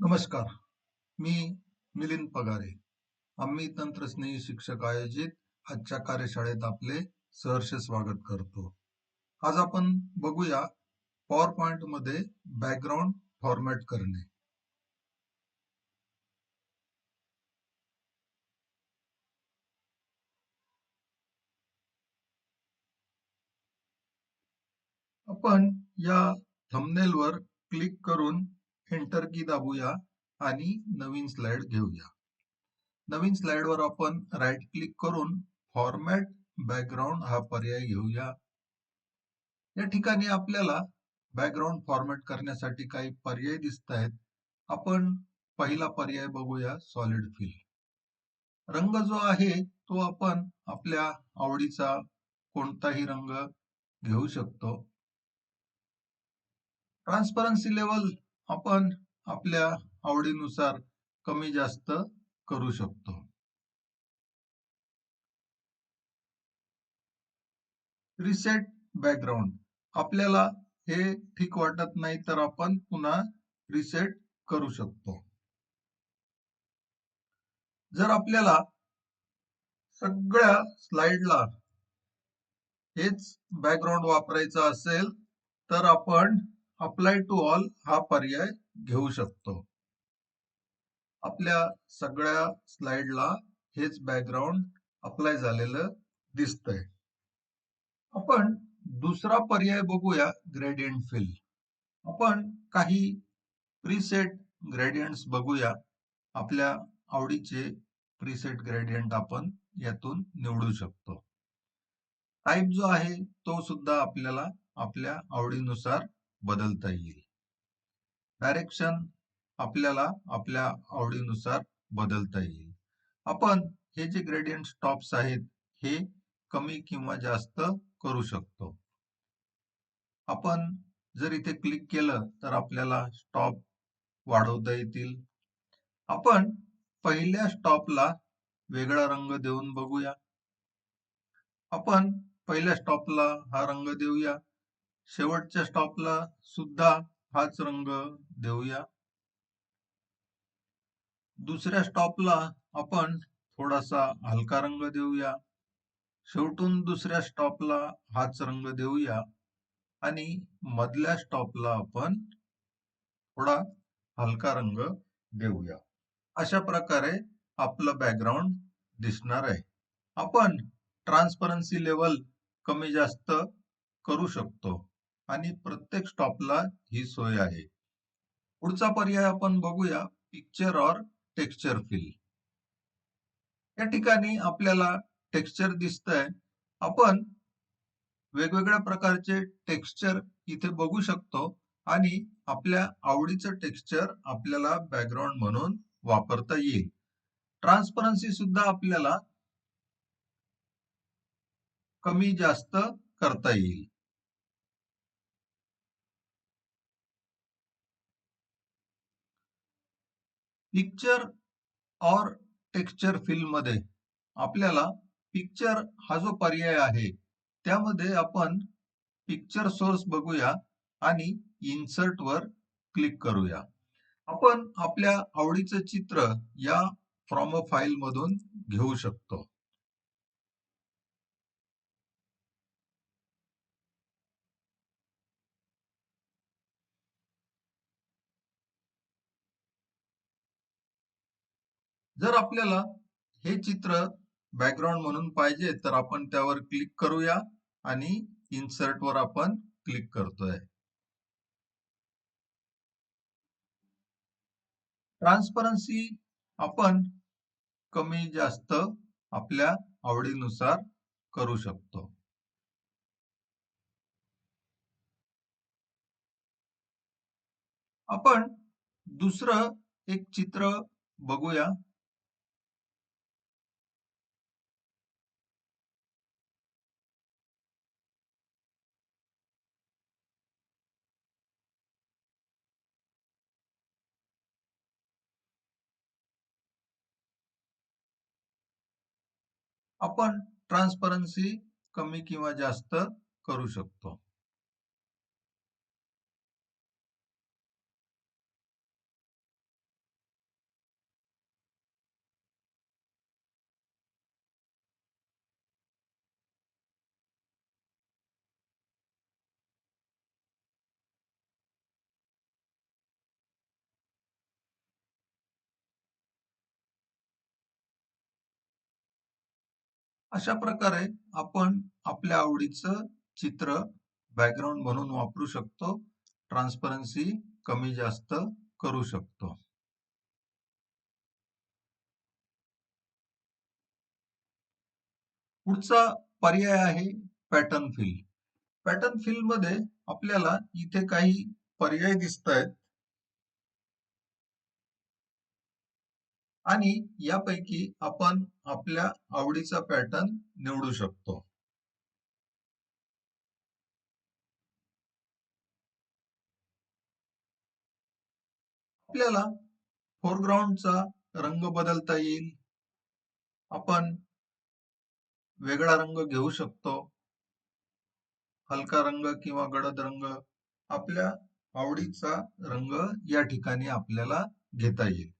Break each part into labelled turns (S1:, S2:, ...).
S1: नमस्कार मी मिलिंद पगारे आम्ही तंत्रस्नेही शिक्षक आयोजित आजच्या कार्यशाळेत आपले सहर्ष स्वागत करतो. आज आपण बघूया पॉवर पॉइंटमध्ये बॅकग्राऊंड फॉर्मॅट करणे. आपण या थंबनेलवर क्लिक करून एंटर की दाबूया आणि नवीन स्लाइड घेऊया. नवीन स्लाइड वर आपण राईट क्लिक करून फॉर्मॅट बॅकग्राऊंड हा पर्याय घेऊया. या ठिकाणी आपल्याला बॅकग्राऊंड फॉर्मॅट करण्यासाठी काही पर्याय दिसत आहेत. आपण पहिला पर्याय बघूया सॉलिड फिल रंग जो आहे तो आपण आपल्या आवडीचा कोणताही रंग घेऊ शकतो. ट्रान्सपरन्सी लेवल आपण आपल्या आवडीनुसार कमी जास्त करू शकतो. रिसेट बॅकग्राऊंड आपल्याला हे ठीक वाटत नाही तर आपण पुन्हा रिसेट करू शकतो. जर आपल्याला सगळ्या स्लाइडला हेच बॅकग्राऊंड वापरायचं असेल तर आपण अप्लाय टू ऑल हा पर्याय घेऊ शकतो. आपल्या सगळ्या स्लाइडला हेच बॅकग्राऊंड अप्लाय झालेलं दिसतंय. आपण दुसरा पर्याय बघूया ग्रेडियंट फिल आपण काही प्रीसेट ग्रेडियंट्स बघूया. आपल्या आवडीचे प्रीसेट ग्रेडियंट आपण यातून निवडू शकतो. टाईप जो आहे तो सुद्धा आपल्याला आपल्या आवडीनुसार बदलता येईल. डायरेक्शन आपल्याला आपल्या आवडीनुसार बदलता येईल. आपण हे जे ग्रेडियंट स्टॉप्स आहेत हे कमी किंवा जास्त करू शकतो. आपण जर इथे क्लिक केलं तर आपल्याला स्टॉप वाढवता येतील. आपण पहिल्या स्टॉपला वेगळा रंग देऊन बघूया. आपण पहिल्या स्टॉपला हा रंग देऊया. शेवटच्या स्टॉपला सुद्धा हाच रंग देऊया. दुसऱ्या स्टॉपला आपण थोडासा हलका रंग देऊया. शेवटून दुसऱ्या स्टॉपला हाच रंग देऊया. आणि मधल्या स्टॉपला आपण थोडा हलका रंग देऊया. अशा प्रकारे आपलं बॅकग्राऊंड दिसणार आहे. आपण ट्रान्सपरन्सी लेवल कमी जास्त करू शकतो. आणि प्रत्येक स्टॉपला ही सोय आहे. पुढचा पर्याय आपण बघूया पिक्चर और टेक्स्चर फिल या ठिकाणी आपल्याला टेक्स्चर दिसतंय. आपण वेगवेगळ्या प्रकारचे टेक्स्चर इथे बघू शकतो आणि आपल्या आवडीचं टेक्स्चर आपल्याला बॅकग्राऊंड म्हणून वापरता येईल. ट्रान्सपरन्सी सुद्धा आपल्याला कमी जास्त करता येईल. पिक्चर और टेक्स्चर फिल्ममध्ये आपल्याला पिक्चर हा जो पर्याय आहे त्यामध्ये आपण पिक्चर सोर्स बघूया आणि इन्सर्ट वर क्लिक करूया. आपण आपल्या आवडीचं चित्र या फ्रॉम अ फाईल मधून घेऊ शकतो. जर आपल्याला हे चित्र बॅकग्राऊंड म्हणून पाहिजे तर आपण त्यावर क्लिक करूया आणि इन्सर्ट वर आपण क्लिक करतोय. ट्रान्सपरन्सी आपण कमी जास्त आपल्या आवडीनुसार करू शकतो. आपण दुसरं एक चित्र बघूया. आपण ट्रान्सपरन्सी कमी किंवा जास्त करू शकतो. अशा प्रकारे आपण आपल्या आवडीचं चित्र बॅकग्राऊंड म्हणून वापरू शकतो. ट्रान्सपरन्सी कमी जास्त करू शकतो. पुढचा पर्याय आहे पॅटर्न फिल पॅटर्न फिलमध्ये आपल्याला इथे काही पर्याय दिसत आहेत आणि यापैकी आपण आपल्या आवडीचा पॅटर्न निवडू शकतो. आपल्याला फोरग्राऊंडचा रंग बदलता येईल. आपण वेगळा रंग घेऊ शकतो. हलका रंग किंवा गडद रंग आपल्या आवडीचा रंग या ठिकाणी आपल्याला घेता येईल.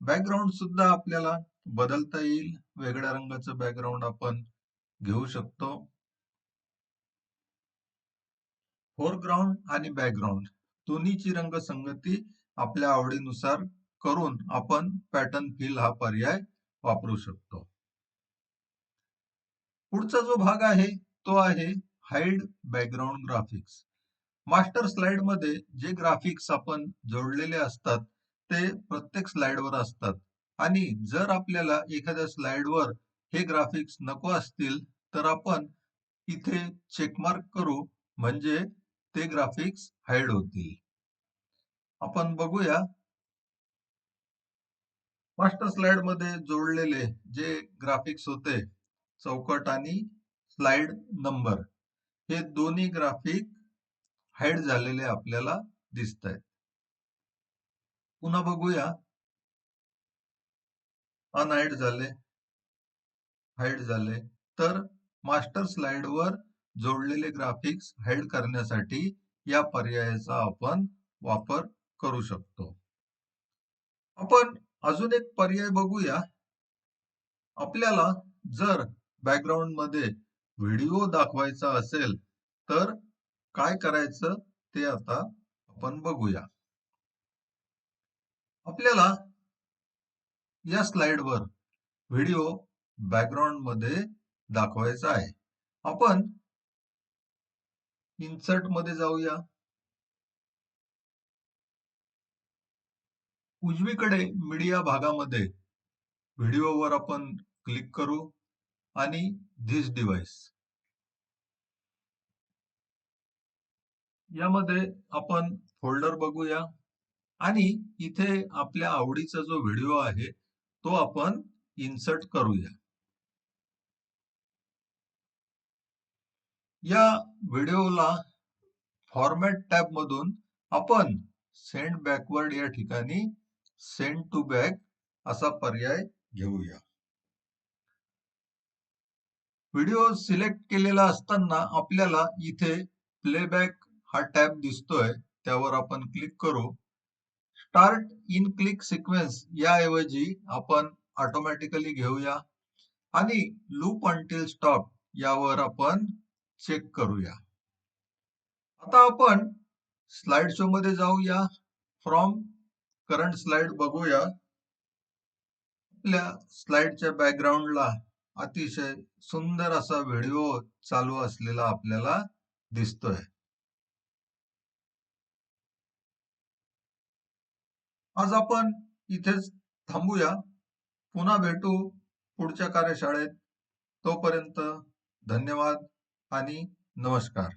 S1: बॅकग्राऊंड सुद्धा आपल्याला बदलता येईल. वेगळ्या रंगाचं बॅकग्राऊंड आपण घेऊ शकतो. फोरग्राऊंड आणि बॅकग्राऊंड दोन्हीची रंगसंगती आपल्या आवडीनुसार करून आपण पॅटर्न फिल हा पर्याय वापरू शकतो. पुढचा जो भाग आहे तो आहे हाईड बॅकग्राऊंड ग्राफिक्स मास्टर स्लाइडमध्ये जे ग्राफिक्स आपण जोडलेले असतात ते प्रत्येक स्लाइडवर असतात. आणि जर आपल्याला एखाद्या स्लाइडवर हे ग्राफिक्स नको असतील तर आपण इथे चेकमार्क करू म्हणजे ते ग्राफिक्स हाईड होतील. आपण बघूया. मास्टर स्लाइडमध्ये जोडलेले जे ग्राफिक्स होते चौकट आणि स्लाइड नंबर हे दोन्ही ग्राफिक हाईड झालेले आपल्याला दिसत आहेत पुन्हा बघूया. अनहाईड झाले. हाईड झाले. तर मास्टर स्लाइड वर जोडलेले ग्राफिक्स हाईड करण्यासाठी या पर्यायाचा आपण वापर करू शकतो. आपण अजून एक पर्याय बघूया. आपल्याला जर बॅकग्राऊंडमध्ये व्हिडिओ दाखवायचा असेल तर काय करायचं ते आता आपण बघूया. आपल्याला या स्लाइडवर व्हिडिओ बॅकग्राऊंडमध्ये दाखवायचा आहे. आपण इन्सर्टमध्ये जाऊया. उजवीकडे मीडिया भागामध्ये व्हिडिओवर आपण क्लिक करू आणि धिस डिव्हाइस यामध्ये आपण फोल्डर बघूया. आणि इथे आपल्या आवडीचा जो व्हिडिओ आहे तो आपण इन्सर्ट करूया. या व्हिडिओला फॉर्मॅट टॅब मधून आपण सेंड बॅकवर्ड या ठिकाणी सेंड टू बॅक असा पर्याय घेऊया. व्हिडिओ सिलेक्ट केलेला असताना आपल्याला इथे प्लेबॅक हा टॅब दिसतोय त्यावर आपण क्लिक करू. स्टार्ट इन क्लिक सिक्वेन्स याऐवजी आपण ऑटोमॅटिकली घेऊया. आणि लूप अंटील स्टॉप यावर आपण चेक करूया. आता आपण स्लाइड शो मध्ये जाऊया. फ्रॉम करंट स्लाइड बघूया. आपल्या स्लाइडच्या बॅकग्राऊंडला अतिशय सुंदर असा व्हिडिओ चालू असलेला आपल्याला दिसतोय. आज आपण इथेच थांबूया. पुन्हा भेटू पुढच्या कार्यशाळेत. तोपर्यंत धन्यवाद आणि नमस्कार.